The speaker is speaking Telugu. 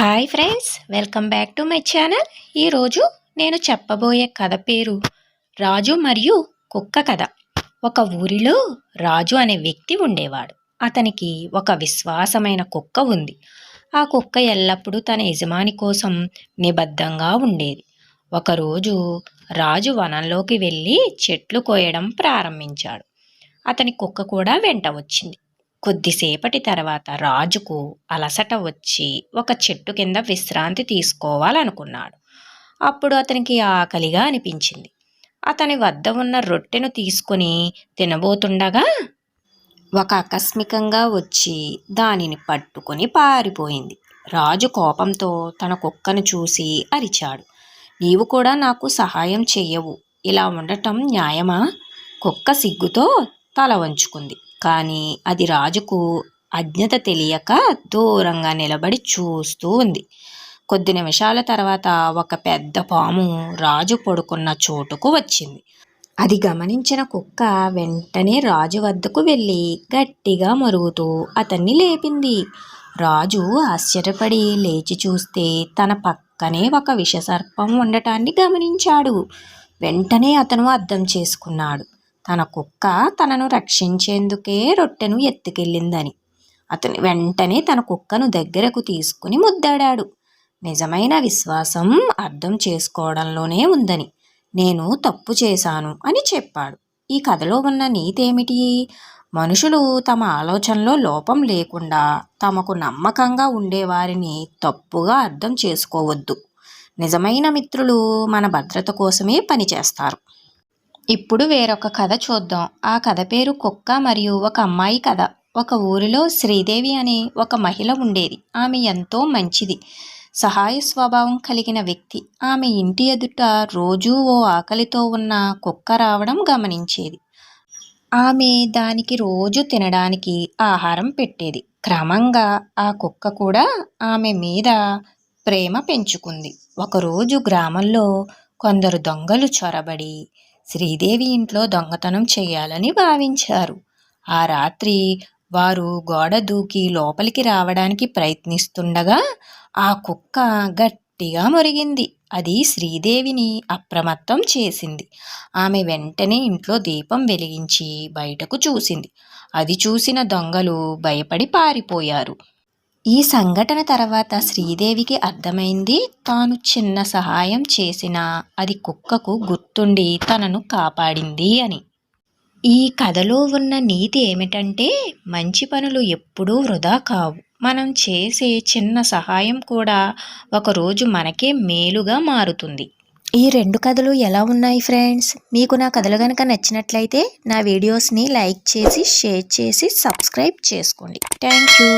Hi friends welcome back to my channel ఈరోజు నేను చెప్పబోయే కథ పేరు రాజు మరియు కుక్క కథ. ఒక ఊరిలో రాజు అనే వ్యక్తి ఉండేవాడు. అతనికి ఒక విశ్వాసమైన కుక్క ఉంది. ఆ కుక్క ఎల్లప్పుడూ తన యజమాని కోసం నిబద్ధంగా ఉండేది. ఒకరోజు రాజు వనంలోకి వెళ్ళి చెట్లు కోయడం ప్రారంభించాడు. అతని కుక్క కూడా వెంట వచ్చింది. కొద్దిసేపటి తర్వాత రాజుకు అలసట వచ్చి ఒక చెట్టు కింద విశ్రాంతి తీసుకోవాలనుకున్నాడు. అప్పుడు అతనికి ఆకలిగా అనిపించింది. అతని వద్ద ఉన్న రొట్టెను తీసుకుని తినబోతుండగా ఒక ఆకస్మికంగా వచ్చి దానిని పట్టుకొని పారిపోయింది. రాజు కోపంతో తన కుక్కను చూసి అరిచాడు. నీవు కూడా నాకు సహాయం చెయ్యవు. ఇలా ఉండటం న్యాయమా? కుక్క సిగ్గుతో తల వంచుకుంది. కానీ అది రాజుకు అజ్ఞత తెలియక దూరంగా నిలబడి చూస్తూ ఉంది. కొద్ది నిమిషాల తర్వాత ఒక పెద్ద పాము రాజు పడుకున్న చోటుకు వచ్చింది. అది గమనించిన కుక్క వెంటనే రాజు వద్దకు వెళ్ళి గట్టిగా మరుగుతూ అతన్ని లేపింది. రాజు ఆశ్చర్యపడి లేచి చూస్తే తన పక్కనే ఒక విషసర్పం ఉండటాన్ని గమనించాడు. వెంటనే అతను అర్థం చేసుకున్నాడు. తన కుక్క తనను రక్షించేందుకే రొట్టెను ఎత్తుకెళ్ళిందని. అతని వెంటనే తన కుక్కను దగ్గరకు తీసుకుని ముద్దాడాడు. నిజమైన విశ్వాసం అర్థం చేసుకోవడంలోనే ఉందని. నేను తప్పు చేశాను అని చెప్పాడు. ఈ కథలో ఉన్న నీతేమిటి మనుషులు తమ ఆలోచనలో లోపం లేకుండా తమకు నమ్మకంగా ఉండేవారిని తప్పుగా అర్థం చేసుకోవద్దు. నిజమైన మిత్రులు మన భద్రత కోసమే పనిచేస్తారు. ఇప్పుడు వేరొక కథ చూద్దాం. ఆ కథ పేరు కుక్క మరియు ఒక అమ్మాయి కథ. ఒక ఊరిలో శ్రీదేవి అనే ఒక మహిళ ఉండేది. ఆమె ఎంతో మంచిది. సహాయ స్వభావం కలిగిన వ్యక్తి. ఆమె ఇంటి ఎదుట రోజూ ఓ ఆకలితో ఉన్న కుక్క రావడం గమనించేది. ఆమె దానికి రోజు తినడానికి ఆహారం పెట్టేది. క్రమంగా ఆ కుక్క కూడా ఆమె మీద ప్రేమ పెంచుకుంది. ఒకరోజు గ్రామంలో కొందరు దొంగలు చొరబడి శ్రీదేవి ఇంట్లో దొంగతనం చేయాలని భావించారు. ఆ రాత్రి వారు గోడ దూకి లోపలికి రావడానికి ప్రయత్నిస్తుండగా ఆ కుక్క గట్టిగా మురిగింది. అది శ్రీదేవిని అప్రమత్తం చేసింది. ఆమె వెంటనే ఇంట్లో దీపం వెలిగించి బయటకు చూసింది. అది చూసిన దొంగలు భయపడి పారిపోయారు. ఈ సంఘటన తర్వాత శ్రీదేవికి అర్థమైంది తాను చిన్న సహాయం చేసినా అది కుక్కకు గుర్తుండి తనను కాపాడింది అని. ఈ కథలో ఉన్న నీతి ఏమిటంటే మంచి పనులు ఎప్పుడూ వృధా కావు. మనం చేసే చిన్న సహాయం కూడా ఒకరోజు మనకే మేలుగా మారుతుంది. ఈ రెండు కథలు ఎలా ఉన్నాయి ఫ్రెండ్స్? మీకు నా కథలు కనుక నచ్చినట్లయితే నా వీడియోస్ని లైక్ చేసి షేర్ చేసి సబ్స్క్రైబ్ చేసుకోండి. Thank you.